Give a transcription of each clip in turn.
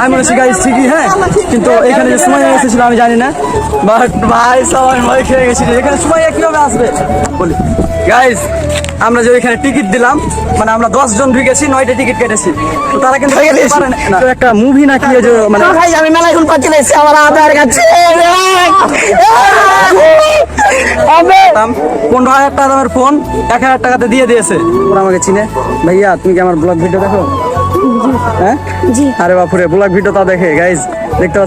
আমি বলেছি গাইজ ঠিকই হ্যাঁ? কিন্তু এখানে যে সময় এসেছিল আমি জানি না। বাট ভাই সবাই ভয় খেয়ে গেছিল। এখানে সময় কীভাবে আসবে? বলি গাইজ আমরা যে এখানে টিকিট দিলাম মানে আমরা দশ জন ঢুকেছি নয়টা টিকিট কেটেছি। তো তারা কিন্তু একটা মুভি না কি যে মানে ভাই আমি মেলায় এখন পাচ্ছি না আমার আধার কাছে পনেরো হাজার টাকা দামের ফোন এক হাজার টাকাতে দিয়ে দিয়েছে। ওরা আমাকে চিনে। ভাইয়া তুমি কি আমার ব্লগ ভিডিও দেখো? হ্যাঁ? জি। আরে বাপুরে ব্লগ ভিডিও তা দেখে গাইজ দেখতে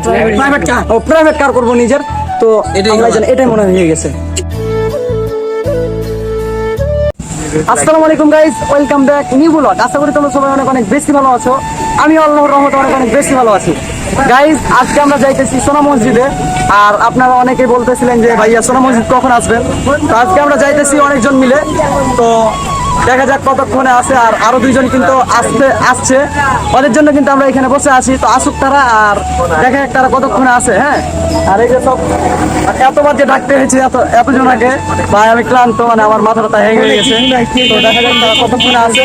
Private car। ও প্রাইভেট কার করব নিজের। তো জানি এটাই মনে হয়ে গেছে। আসসালামু আলাইকুম guys welcome back new vlog আশা করি তোমরা সবাই অনেক অনেক বেশি ভালো আছো। আমি আল্লাহর রহমতে অনেক অনেক বেশি ভালো আছি। গাইস আজকে আমরা যাইতেছি সোনা মসজিদে। আর আপনারা অনেকে বলতেছিলেন যে ভাইয়া সোনা মসজিদ কখন আসবেন? তো আজকে আমরা যাইতেছি অনেকজন মিলে। তো দেখা যাক কতক্ষণে আসে আর আরও দুইজন কিন্তু আসতে আসছে। ওদের জন্য কিন্তু আমরা এখানে বসে আছি। তো আসুক তারা আর দেখা যাক তারা কতক্ষণে আসে হ্যাঁ? আর এই যে সব এতবার যে ডাকতে হয়েছে, এত, এতজন আগে। ভাই, আমি ক্লান্ত মানে আমার মাথাটা হয়ে গেছে। তো দেখা যাক তারা কতক্ষণে আসে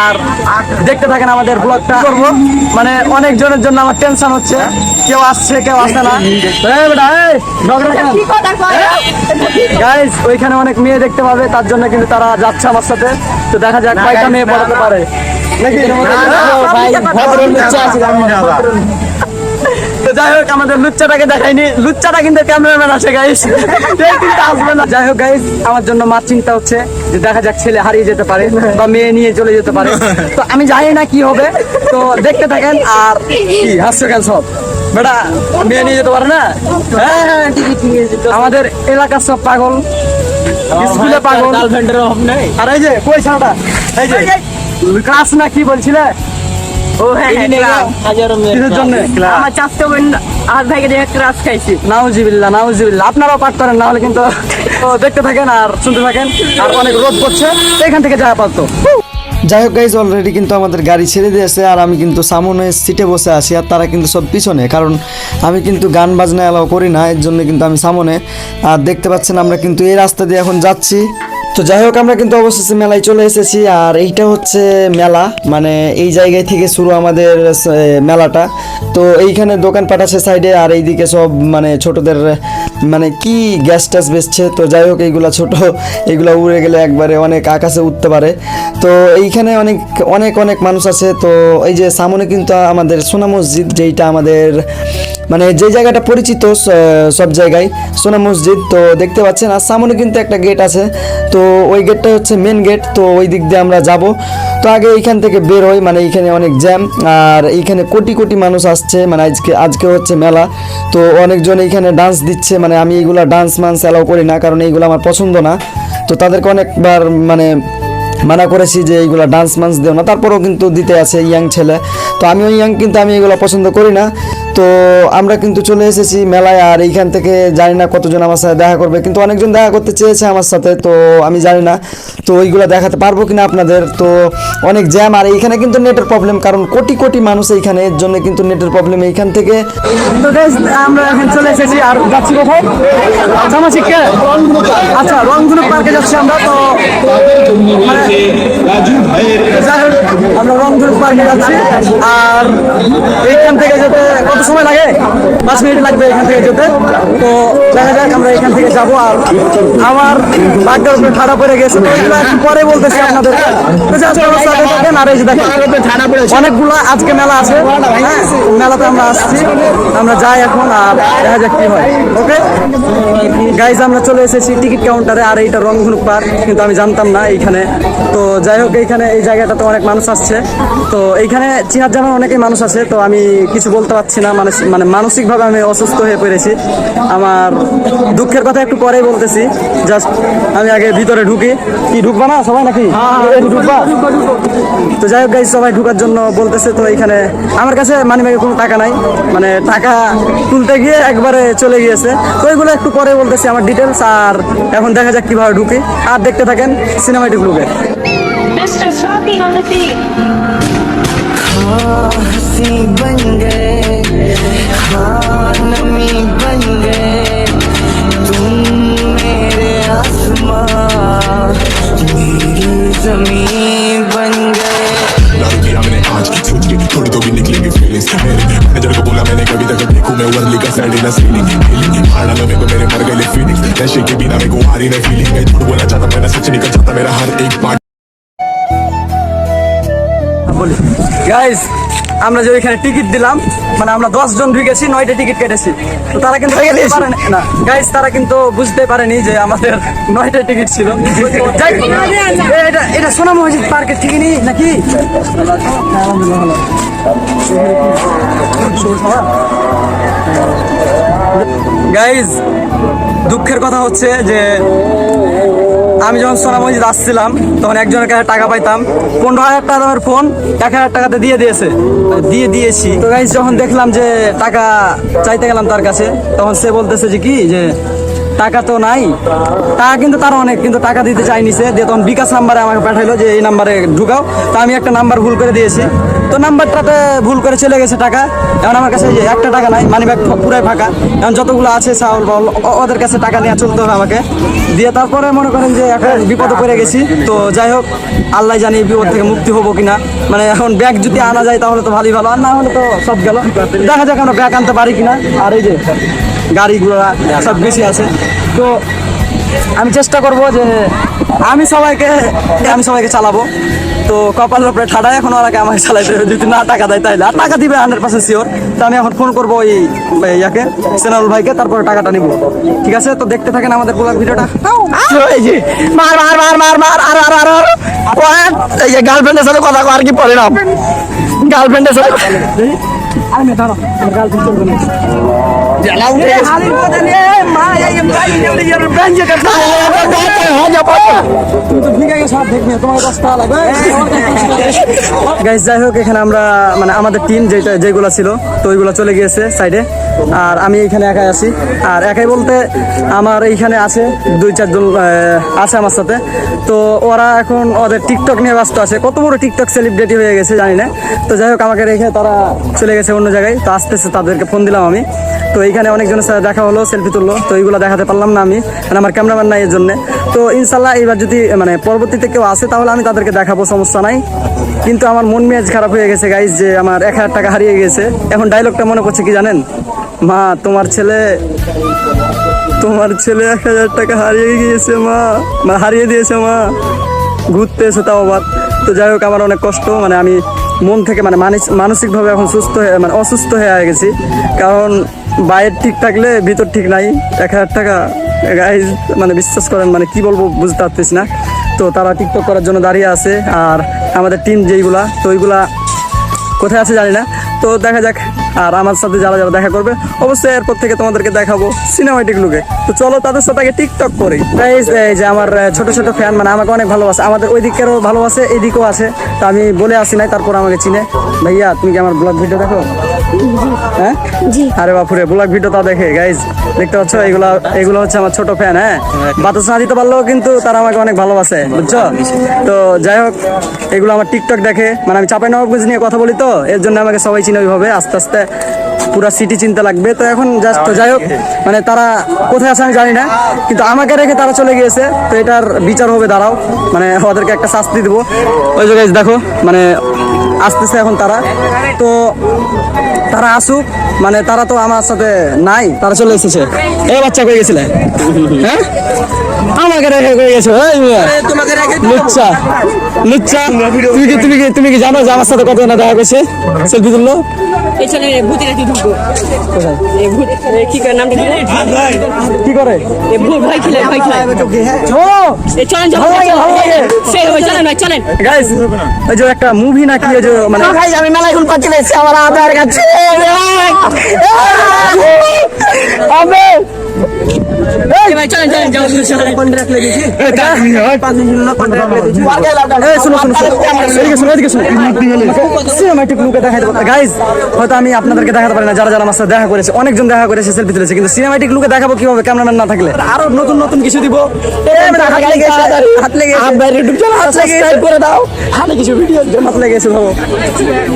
আর দেখতে থাকেন আমাদের ব্লগটা। করব মানে অনেকজনের জন্য আমার টেনশন হচ্ছে। কেউ আসছে কেউ আসে না। এই বেটা, এই, ঝগড়া কেন? গাইস ওইখানে অনেক মেয়ে দেখতে পাবে তার জন্য কিন্তু তারা যাচ্ছে আমার সাথে। তো দেখা যাক কয়টা মেয়ে পড়াতে পারে। নাকি ভাই ভদ্র লুচ্চা আছে তো যাই হোক আমাদের লুচ্চাটাকে দেখাইনি। লুচ্চাটা কিন্তু ক্যামেরাম্যান আসে গাইস কিন্তু আসবে না। যাই হোক গাইস আমার জন্য মার চিন্তা হচ্ছে যে দেখা যাক ছেলে হারিয়ে যেতে পারে বা মেয়ে নিয়ে চলে যেতে পারে। তো আমি জানি না কি হবে। তো দেখতে থাকেন আর কি হাস্য কেন সব। বেটা মেয়ে নিয়ে যেতে পারে না? হ্যাঁ? হ্যাঁ আমাদের এলাকার সব পাগল। স্কুলে পাগল। গার্লফ্রেন্ডের অভাব নেই। আর এই যে কই ছাড়াটা এই যে ক্লাস না কি বলছিলে? ও হ্যাঁ হাজারো জন্য? আমার চাষতে বোন আর ভাইকে দেখে ক্রাশ খাইছি। নাউজিবিল্লা নাউজিবিল্লা আপনারাও পাঠ করেন না হলে কিন্তু তো দেখতে থাকেন আর শুনতে থাকেন। আর অনেক রোদ পড়ছে এখান থেকে যাওয়া পারতো। যাই হোক গাইজ অলরেডি কিন্তু আমাদের গাড়ি ছেড়ে দিয়েছে আর আমি কিন্তু সামনে সিটে বসে আছি আর তারা কিন্তু সব পিছনে। কারণ আমি কিন্তু গান বাজনা এলাও করি না, এর জন্য কিন্তু আমি সামনে। আর দেখতে পাচ্ছেন আমরা কিন্তু এই রাস্তা দিয়ে এখন যাচ্ছি। তো যাই হোক, আমরা কিন্তু অবশেষে মেলায় চলে এসেছি আর এইটা হচ্ছে মেলা মানে এই জায়গায় থেকে শুরু আমাদের মেলাটা। তো এইখানে দোকানপাট আছে সাইডে আর এইদিকে সব মানে ছোটদের মানে কি গ্যাস ট্যাস বেচছে? তো যাই হোক এইগুলা ছোট, এইগুলা উড়ে গেলে একবারে অনেক আকাশে উঠতে পারে। তো এইখানে অনেক অনেক অনেক মানুষ আছে। তো এই যে সামনে কিন্তু আমাদের সোনা মসজিদ, যেইটা আমাদের মানে যে জায়গাটা পরিচিত সব জায়গায় সোনা মসজিদ, তো দেখতে পাচ্ছেন। আর সামনে কিন্তু একটা গেট আছে। তো ওই গেটটা হচ্ছে মেন গেট তো ওই দিক দিয়ে আমরা যাব। তো আগে এইখান থেকে বের হই মানে এইখানে অনেক জ্যাম, আর এইখানে কোটি কোটি মানুষ আসছে মানে আজকে আজকে হচ্ছে মেলা। তো অনেকজন এইখানে ডান্স দিচ্ছে মানে আমি এইগুলো ডান্স মান্স অ্যালাউ করি না, কারণ এইগুলো আমার পছন্দ না। তো তাদেরকে অনেকবার মানে মানা করেছি যে এইগুলো ডান্স মান্স দেও না। তারপরেও কিন্তু দিতে আছে ইয়াং ছেলে। তো আমিও ইয়াং কিন্তু আমি এগুলো পছন্দ করি না। তো আমরা কিন্তু চলে এসেছি মেলায়, আর এইখান থেকে জানি না কতজন আমার সাথে দেখা করবে, কিন্তু অনেকজন দেখা করতে চেয়েছে আমার সাথে, তো আমি জানি না। তো ওইগুলো দেখাতে পারব কিনা আপনাদের, তো অনেক জ্যাম, আর এইখানে কিন্তু নেটের প্রবলেম কারণ কোটি কোটি মানুষ এইখানে, এর জন্য কিন্তু নেটের প্রবলেম এইখান থেকে। তো আমরা এখন চলে এসেছি, আর যাচ্ছি কোথায়? আচ্ছা রংধনু পার্কে যাচ্ছি আমরা, তো আমরা পার্কে যাচ্ছি, আর এইখান থেকে যেতে কত সময় লাগে, পাঁচ মিনিট লাগবে এখান থেকে যেতে। তো দেখা যাক, আমরা এখান থেকে যাব। আর আমার ভাগ্যের উপরে ঠাড়া পড়ে গেছে। পরে বলতেছি আপনাদের আর এই দেখেন, অনেকগুলো আজকে মেলা আছে। হ্যাঁ মেলাতে আমরা আসছি। আমরা যাই এখন, আর দেখা যাক কি হয়। ওকে? গাইজ আমরা চলে এসেছি টিকিট কাউন্টারে। আর এইটা রংধনু পার্ক, কিন্তু আমি জানতাম না এইখানে। তো যাই হোক, এইখানে এই জায়গাটাতে অনেক মানুষ আসছে। তো এইখানে চিনার জানার অনেকেই মানুষ আছে। তো আমি কিছু বলতে পারছি না। মানে মানে মানসিকভাবে আমি অসুস্থ হয়ে পড়েছি আমার দুঃখের কথা একটু পরেই বলতেছি জাস্ট আমি আগে ভিতরে ঢুকি কি ঢুকবা না সবাই নাকি একটু ঢুকবা তো যাই হোক গাইজ সবাই ঢুকার জন্য বলতেছে তো এইখানে আমার কাছে মানি ব্যাগে কোনো টাকা নাই মানে টাকা তুলতে গিয়ে একবারে চলে গিয়েছে তো ওইগুলো একটু পরে বলতেছি আমার ডিটেলস আর এখন দেখা যাক কিভাবে ঢুকি আর দেখতে থাকেন সিনেমাটিক লুকে Mr. Sloppy on the beat. हंसी बन गए Hanami ba আমরা যে ওইখানে টিকিট দিলাম মানে আমরা দশ জন ঢুকেছি নয়টা টিকিট কেটেছি। তো তারা কিন্তু না। গাইজ তারা কিন্তু বুঝতে পারেনি যে আমাদের নয়টা টিকিট ছিল। এটা এটা সোনাম মসজিদ পার্কের ঠিকই নাকি? গাইজ দুঃখের কথা হচ্ছে যে আমি যখন সোনা মসজিদ আসছিলাম, তখন একজনের কাছে টাকা পাইতাম। পনেরো হাজার টাকা দামের ফোন এক হাজার টাকাতে দিয়ে দিয়েছে। দিয়ে দিয়েছি। তো গাইজ যখন দেখলাম যে টাকা চাইতে গেলাম তার কাছে, তখন সে বলতেছে যে কি? যে টাকা তো নাই। টাকা কিন্তু তার অনেক, কিন্তু টাকা দিতে চাইনি সে। দিয়ে তখন বিকাশ নাম্বারে আমাকে পাঠাইলো যে এই নাম্বারে ঢুকাও। তো আমি একটা নাম্বার ভুল করে দিয়েছি। তো নাম্বারটাতে ভুল করে চলে গেছে টাকা। এখন আমার কাছে যে একটা টাকা নাই মানি ব্যাগ পুরাই ফাঁকা। এখন যতগুলো আছে, চাউল, বাউল ওদের কাছে টাকা নিয়ে চলতে হবে আমাকে। দিয়ে তারপরে মনে করেন যে এখন বিপদে পড়ে গেছি। তো যাই হোক, আল্লাহ জানি বিপদ থেকে মুক্তি হব কিনা। মানে এখন ব্যাগ যদি আনা যায় তাহলে তো ভালোই ভালো, আর না হলে তো সব গেল। দেখা যাক আমরা ব্যাগ আনতে পারি কিনা। আর এই যে গাড়ি ঘোড়া সব বেশি আছে। তো আমি চেষ্টা করব যে আমি সবাইকে আমি সবাইকে চালাবো। তো কপালের উপরে ঠাডা এখন ওরাকে আমাকে চালাইতে যদি না টাকা দেয় তাইলে আর টাকা দিবে হান্ড্রেড পার্সেন্ট শিওর তো আমি এখন ফোন করব ওই ইয়াকে সেনারুল ভাইকে তারপরে টাকাটা নিব। ঠিক আছে? তো দেখতে থাকেন আমাদের ব্লগ ভিডিওটা। মার মার মার মার মার আর আর আর এই যে গার্লফ্রেন্ডের সাথে কথা আর কি পরে না গার্লফ্রেন্ডের সাথে আরে মেয়ে গার্লফ্রেন্ড চলবে না। এই এই গাইস যাই হোক, এখানে আমরা মানে আমাদের টিম যেটা যেগুলো ছিল, তো ওইগুলো চলে গিয়েছে সাইডে আর আমি এখানে একাই আছি। আর একাই বলতে আমার এইখানে আছে দুই, চারজন আছে আমার সাথে। তো ওরা এখন ওদের টিকটক নিয়ে ব্যস্ত আছে। কত বড় টিকটক সেলিব্রিটি হয়ে গেছে, জানি না। তো যাই হোক, আমাকে রেখে তারা চলে গেছে অন্য জায়গায়। তো আসতেছে, তাদেরকে ফোন দিলাম আমি। তো এইখানে অনেকজনের সাথে দেখা হলো সেলফি তুললো, তো এইগুলো দেখাতে পারলাম না আমি মানে আমার ক্যামেরাম্যান নাই এর জন্য তো ইনশাল্লাহ এইবার যদি মানে পরবর্তীতে কেউ আসে, তাহলে আমি তাদেরকে দেখাবো, সমস্যা নাই। কিন্তু আমার মন মেজাজ খারাপ হয়ে গেছে গাইজ যে আমার এক হাজার টাকা হারিয়ে গেছে। এখন ডায়লগটা মনে করছে কি জানেন? মা, তোমার ছেলে তোমার ছেলে এক হাজার টাকা হারিয়ে গিয়েছে, মা। মানে হারিয়ে দিয়েছে, মা। ঘুরতে এসে তাও আবার। তো যাই হোক, আমার অনেক কষ্ট মানে আমি মন থেকে মানে মানসিক, মানসিকভাবে এখন সুস্থ হয়ে মানে অসুস্থ হয়ে গেছি। কারণ বাইরে ঠিক থাকলে ভিতর ঠিক নাই। এক হাজার টাকা গাইজ মানে বিশ্বাস করেন মানে কি বলব বুঝতে পারতেছি না। তো তারা টিকটক করার জন্য দাঁড়িয়ে আছে, আর আমাদের টিম যেইগুলা, তো ওইগুলা কোথায় আছে জানি না। তো দেখা যাক, আর আমার সাথে যারা যারা দেখা করবে, অবশ্যই এরপর থেকে তোমাদেরকে দেখাবো সিনেমাটিক লুকে তো চলো তাদের সাথে আগে টিকটক করি। এই যে আমার ছোট ছোট ফ্যান মানে আমাকে অনেক ভালোবাসে। আমাদের ওই দিকেরও ভালোবাসে এই দিকেও আছে। তো আমি বলে আসি নাই, তারপর আমাকে চিনে। ভাইয়া, তুমি কি আমার ব্লগ ভিডিও দেখো? হ্যাঁ? আরে বাপুরে ব্লগ ভিডিও তা দেখে গাইজ দেখতে পাচ্ছ? এগুলা এগুলো হচ্ছে আমার ছোট ফ্যান হ্যাঁ? বাতাস না দিতে পারলেও কিন্তু তারা আমাকে অনেক ভালোবাসে বুঝছ? তো যাই হোক এগুলো আমার টিকটক দেখে মানে আমি চাপাই নবাবগঞ্জ নিয়ে কথা বলি তো এর জন্য আমাকে সবাই চিনে ওইভাবে আস্তে আস্তে পুরা সিটি চিনতে লাগবে। তো এখন জাস্ট যাই হোক মানে তারা কোথায় আছে আমি জানি না কিন্তু আমাকে রেখে তারা চলে গিয়েছে তো এটার বিচার হবে দাঁড়াও। মানে ওদেরকে একটা শাস্তি দেবো। ওই জায়গায় দেখো মানে আসতেছে এখন তারা তো তারা আসুক মানে তারা তো আমার সাথে নাই তারা চলে এসেছে এ বাচ্চা কই গেছিলে হ্যাঁ আমাকে রেখে কই গেছো এই লুচ্চা লুচ্চা তুমি কি তুমি কি তুমি কি জানো যে আমার সাথে কত না দেখা করছে সেলফি তুললো পেছনে ভূতের একটি ঢুকবো এই ভূত এ কি করে নামটা কি করে ভূত ভয় খেলে ভয় খেলে ও চলেন ভালো লাগে, ভালো লাগে। সে ওই চলেন চলেন গাইস ওই যে একটা মুভি নাকি যে মানে ভাই আমি মেলায় ফুল পাচ্ছি আমার আধার কাছে হয়তো আমি আপনাদেরকে দেখাতে পারি না। যারা যারা আমার সাথে দেখা করেছে অনেকজন দেখা করেছে সেলফি তুলেছে। কিন্তু সিনেমাটিক লুকে দেখাবো কীভাবে? ক্যামেরাম্যান না থাকলে। আরও নতুন নতুন কিছু দিব।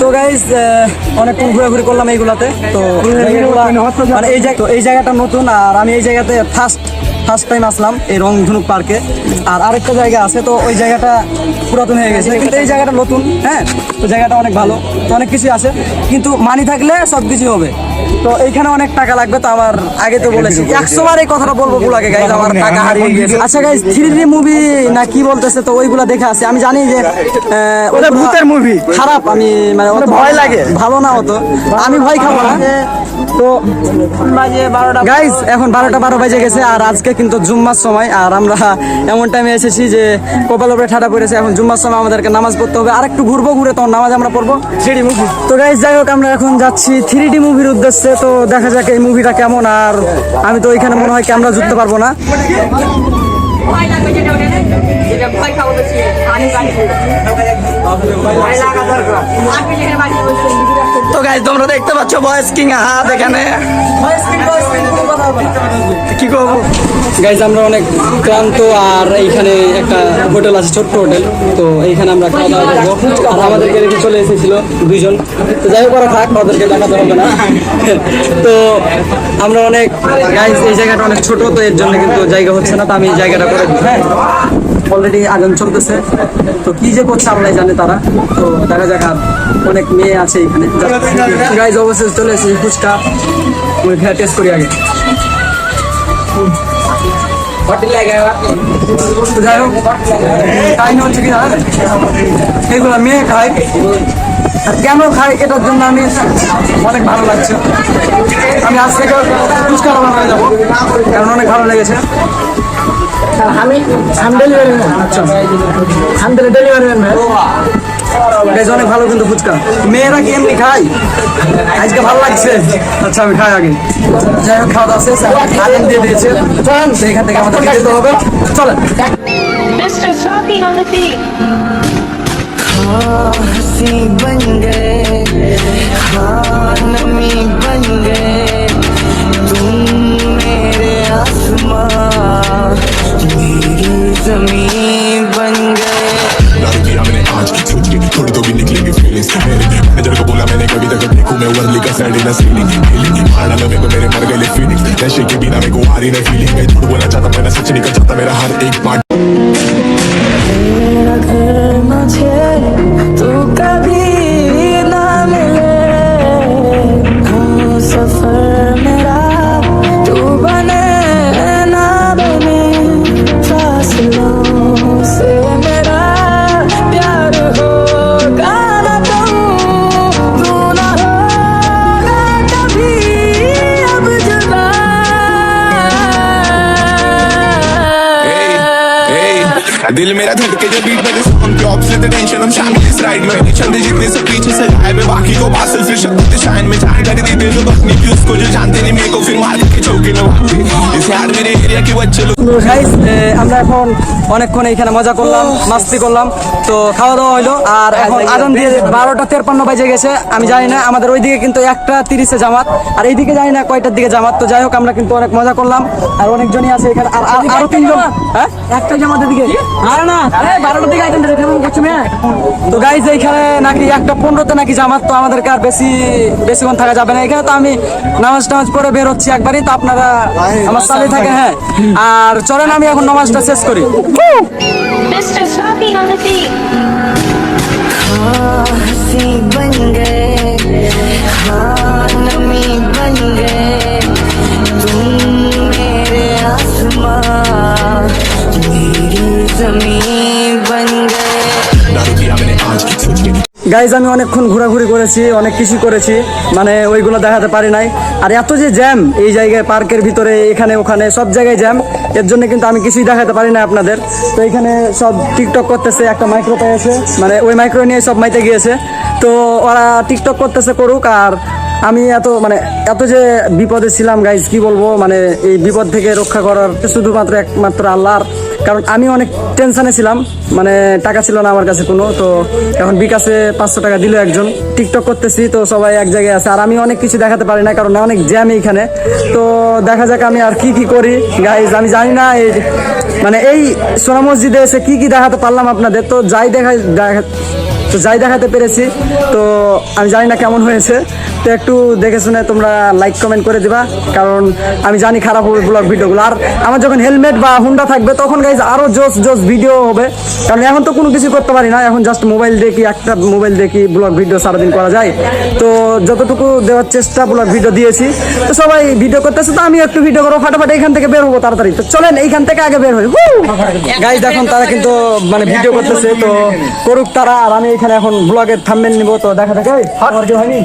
তো গাইজ অনেকক্ষণ ঘোরাঘুরি করলাম এইগুলাতে। তো মানে এই জায়গা এই জায়গাটা নতুন আর আমি এই জায়গাতে ফার্স্ট ফার্স্ট টাইম আসলাম এই রং ধনুক পার্কে আর আরেকটা জায়গা আছে, তো ওই জায়গাটা পুরাতন হয়ে গেছে। কিন্তু এই জায়গাটা নতুন হ্যাঁ? তো জায়গাটা অনেক ভালো, তো অনেক কিছুই আছে। কিন্তু মানি থাকলে সব কিছু হবে। তো এইখানে অনেক টাকা লাগবে তো আমার আগে তো বলেছি। একশো বার এই কথাটা বলব গুলাকে গাইজ আমার টাকা হারিয়ে গিয়েছে। আচ্ছা গাইজ থ্রি ডি মুভি না কি বলতেছে তো ওইগুলা দেখে আসি। আমি জানি যে ওটা ভূতের মুভি খারাপ আমি মানে অত ভয় লাগে। ভালো না অত। আমি ভয় খাব না। তো বারোটা গাইজ এখন বারোটা বারো বাজে গেছে আর আজকে কিন্তু জুম্মার সময় আর আমরা এমন টাইমে এসেছি যে কপাল উপরে ঠাডা পড়েছে। এখন জুম্মার সময় আমাদেরকে নামাজ পড়তে হবে। আর একটু ঘুরবো ঘুরে তখন নামাজ আমরা পড়ব। থ্রি মুভি তো গাইজ যাই হোক আমরা এখন যাচ্ছি থ্রি ডি মুভির উদ্দেশ্যে। তো দেখা যাক এই মুভিটা কেমন, আর আমি তো ওইখানে মনে হয় ক্যামেরা জুটতে পারব না। ভয় লাগবে যেটা ওটা যেটা ভয় খাব বেশি পানি পানি ভয় লাগা দরকার। আপনি যেখানে বাড়ি তো গাইজ তোমরা দেখতে পাচ্ছ ভয়েস কিং হাত এখানে। কি করব? গাইজ আমরা অনেক ক্লান্ত আর এইখানে একটা হোটেল আছে ছোট্ট হোটেল। তো এইখানে আমরা খাওয়া দাওয়া করব। আর আমাদেরকে রেখে চলে এসেছিল দুইজন। তো যাই হোক ওরা থাক ওদেরকে দেখাতে হবে না। তো আমরা অনেক গাইজ এই জায়গাটা অনেক ছোট তো এর জন্য কিন্তু জায়গা হচ্ছে না। তো আমি এই জায়গাটা অলরেডি আগান চলতেছে। তো কি যে করছে আল্লাহ জানে তারা। তো দেখা যাক আর অনেক মেয়ে আছে এখানে। গাইজ অবশ্যই চলে এসেছি ফুচকা। খেয়ে টেস্ট করি আগে। যাই হোক কাহিনী হচ্ছে কি? এগুলো মেয়ে খায়। কেন খায় এটার জন্য আমি অনেক ভালো লাগছে। আমি আজ থেকে ফুচকা বানাতে যাব, কারণ অনেক ভালো লেগেছে। আমি আমি ডেলিভারি আচ্ছা আমি তাহলে ডেলিভারি ম্যান বেশ অনেক ভালো কিন্তু ফুচকা মেয়েরা কি এমনি খায় আজকে ভালো লাগছে আচ্ছা আমি খাই আগে যাই হোক খাওয়া দাওয়া শেষ আনন্দ দিয়ে দিয়েছে চলেন তো এখান থেকে আমাদের যেতে হবে চলেন Mr. Sloppy on the beat. हंसी बन गए हाँ नमी बन गए मेरी बन गए। दारू पिया मैंने आज की के, थोड़ी तो भी निकलेंगी फीलिंग्स मेरे मैनेजर को बोला, मैंने कभी तक देखूँ मैं वर्ली का सैड इन सीलिंग फीलिंग मारना लो मेरे को मेरे मर गए फीलिंग्स नशे के बिना मेरे को आ रही नहीं फीलिंग मैं झूठ बोलना चाहता, मैं सच निकल जाता मेरा हर एक पार्ट दिल मेरा धड़के जब बीट बजे साउंड ड्रॉप से टेंशन हम शामिल इस राइड में छंदे जितने सब पीछे से आए मैं बाकी को बासल फिर शब्द शाइन में जान कर देते लोग अपनी व्यूज को जो जानते नहीं मेरे को फिर मार के चौके न इस यार मेरे एरिया के बच्चे लोग তো গাইস আমরা এখন অনেকক্ষণ এখানে মজা করলাম মাস্তি করলাম তো খাওয়া দাওয়া হলো আর এখন আদান দিয়ে বারোটা তেরপান্ন বাজে গেছে আমি জানি না আমাদের ওইদিকে কিন্তু একটা তিরিশে জামাত আর এইদিকে জানি না কয়টার দিকে জামাত তো যাই হোক আমরা কিন্তু অনেক মজা করলাম আর অনেকজনই আছে এখানে আর আর- আরো তিনজন হ্যাঁ একটা জামাতের দিকে আর না বারোটার দিকে আইটেম করছি তো গাইজ এইখানে নাকি একটা পনেরোতে নাকি জামাত তো আমাদেরকে আর বেশি বেশিক্ষণ থাকা যাবে না এখানে তো আমি নামাজ টামাজ পড়ে বের হচ্ছি একবারই তো আপনারা আমার সাথে থাকে হ্যাঁ আর চলেন আমি এখন নামাজটা শেষ করি Mr. Sloppy on the beat. हाँ हंसी बन गए हाँ नमी बन गए গাইজ আমি অনেকক্ষণ ঘোরাঘুরি করেছি, অনেক কিছু করেছি মানে ওইগুলো দেখাতে পারি নাই। আর এত যে জ্যাম এই জায়গায় পার্কের ভিতরে, এখানে, ওখানে, সব জায়গায় জ্যাম এর জন্য কিন্তু আমি কিছুই দেখাতে পারি না আপনাদের। তো এখানে সব টিকটক করতেছে, একটা মাইক্রো পেয়েছে মানে ওই মাইক্রো নিয়ে সব মাইতে গিয়েছে। তো ওরা টিকটক করতেছে করুক, আর আমি এত মানে এত যে বিপদে ছিলাম গাইজ কি বলব? মানে এই বিপদ থেকে রক্ষা করার শুধুমাত্র একমাত্র আল্লাহর। কারণ আমি অনেক টেনশনে ছিলাম মানে টাকা ছিল না আমার কাছে কোনো, তো এখন বিকাশে পাঁচশো টাকা দিল একজন। টিকটক করতেছি, তো সবাই এক জায়গায় আছে। আর আমি অনেক কিছু দেখাতে পারি না, কারণ অনেক জ্যাম এইখানে। তো দেখা যাক আমি আর কি কি করি গাইজ আমি জানি না এই মানে এই সোনা মসজিদে এসে কি কি দেখাতে পারলাম আপনাদের। তো যাই দেখা, তো যাই দেখাতে পেরেছি। তো আমি জানি না কেমন হয়েছে। তো একটু দেখে শুনে তোমরা লাইক কমেন্ট করে দিবা, কারণ আমি জানি খারাপ হবে ব্লগ ভিডিওগুলো। আর আমার যখন হেলমেট বা হুন্ডা থাকবে, তখন গাইজ আরও জোস জোস ভিডিও হবে। কারণ এখন তো কোনো কিছু করতে পারি না, এখন জাস্ট মোবাইল দেখি, একটা মোবাইল দেখি ব্লগ ভিডিও সারাদিন করা যায়। তো যতটুকু দেওয়ার চেষ্টা ব্লগ ভিডিও দিয়েছি। তো সবাই ভিডিও করতেছে তো আমি একটু ভিডিও করব, ফাটাফাটি এখান থেকে বের হব তাড়াতাড়ি। তো চলেন, এইখান থেকে আগে বের হই। গাইজ দেখুন তারা কিন্তু মানে ভিডিও করতেছে, তো করুক তারা। আর আমি এখানে এখন ব্লগের থাম্বেল নিব, তো দেখা কি হয়নি?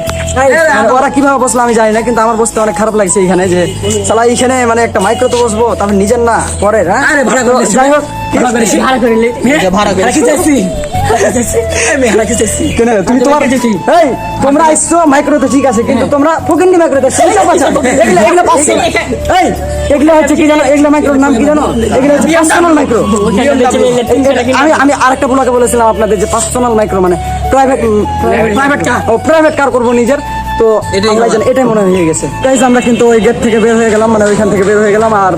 মানে ওরা কীভাবে বসল আমি জানি না কিন্তু আমার বসতে অনেক খারাপ লাগছে এখানে যে সালা এইখানে মানে একটা মাইক্রো তো বসবো তারপর নিজের না পরের হ্যাঁ? যাই হোক কেন তুমি তোমার এই তোমরা আইসছো মাইক্রো তো ঠিক আছে কিন্তু তোমরা ফকিন্নি মাইক্রো তো সেই সব আছে এগুলা এগুলা পাঁচশো এই এগুলা হচ্ছে কি জানো এগুলা মাইক্রোর নাম কি জানো? এগুলা হচ্ছে পার্সোনাল মাইক্রো আমি আমি আরেকটা ব্লগে বলেছিলাম আপনাদের যে পার্সোনাল মাইক্রো মানে প্রাইভেট প্রাইভেট কার ও প্রাইভেট কার করব নিজের। তো জানি এটাই মনে হয়ে গেছে। গাইজ আমরা কিন্তু ওই গেট থেকে বের হয়ে গেলাম মানে ওইখান থেকে বের হয়ে গেলাম আর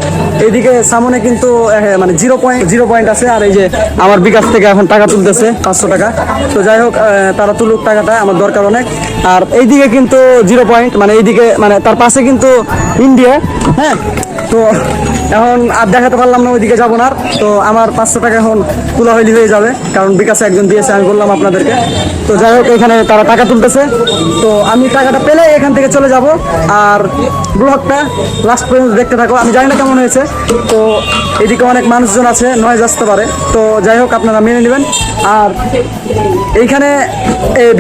এইদিকে সামনে কিন্তু আহ, মানে জিরো পয়েন্ট জিরো পয়েন্ট আছে আর এই যে আমার বিকাশ থেকে এখন টাকা তুলতেছে পাঁচশো টাকা। তো যাই হোক তারা তুলুক টাকাটা আমার দরকার অনেক। আর এইদিকে কিন্তু জিরো পয়েন্ট মানে এইদিকে মানে তার পাশে কিন্তু ইন্ডিয়া হ্যাঁ তো এখন আর দেখাতে পারলাম না, ওইদিকে যাব না। তো আমার পাঁচশো টাকা এখন তোলা হইলি হয়ে যাবে, কারণ বিকাশে একজন দিয়েছে, আমি বললাম আপনাদেরকে। তো যাই হোক, এখানে তারা টাকা তুলতেছে। তো আমি টাকাটা পেলে এখান থেকে চলে যাব। আর ব্লগটা লাস্ট পর্যন্ত দেখতে থাকো। আমি জানি না কেমন হয়েছে। তো এদিকে অনেক মানুষজন আছে নয়েজ আসতে পারে। তো যাই হোক, আপনারা মেনে নেবেন। আর এইখানে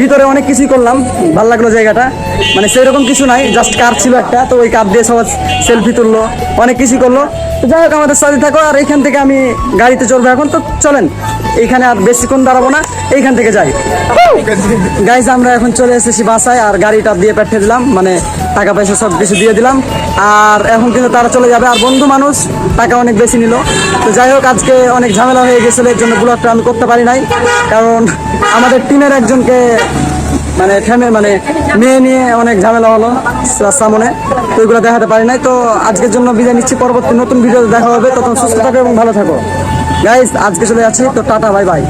ভিতরে অনেক কিছুই করলাম। ভালো লাগল জায়গাটা। মানে সেরকম কিছু নাই জাস্ট কার ছিল একটা। তো ওই কার দিয়ে সবাই সেলফি তুললো। অনেক কিছুই করল। যাই হোক, আমাদের সাথে থাকো আর এইখান থেকে আমি গাড়িতে চলবো এখন। তো চলেন এইখানে আর বেশিক্ষণ দাঁড়াবো না, এইখান থেকে যাই। গাইজ আমরা এখন চলে এসেছি বাসায় আর গাড়িটা দিয়ে পাঠিয়ে দিলাম মানে টাকা পয়সা সব কিছু দিয়ে দিলাম। আর এখন কিন্তু তারা চলে যাবে, আর বন্ধু মানুষ, টাকা অনেক বেশি নিল। তো যাই হোক, আজকে অনেক ঝামেলা হয়ে গেছিল, এর জন্য ব্লগটা আমি করতে পারি নাই। কারণ আমাদের টিমের একজনকে মানে থেমে মানে মেয়ে নিয়ে অনেক ঝামেলা হলো সামনে, তো ওইগুলো দেখাতে পারি নাই। তো আজকের জন্য বিদায় নিচ্ছি। পরবর্তী নতুন ভিডিও দেখা হবে। তখন সুস্থ থাকো এবং ভালো থাকো। গাইজ আজকে চলে যাচ্ছি। তো টাটা বাই বাই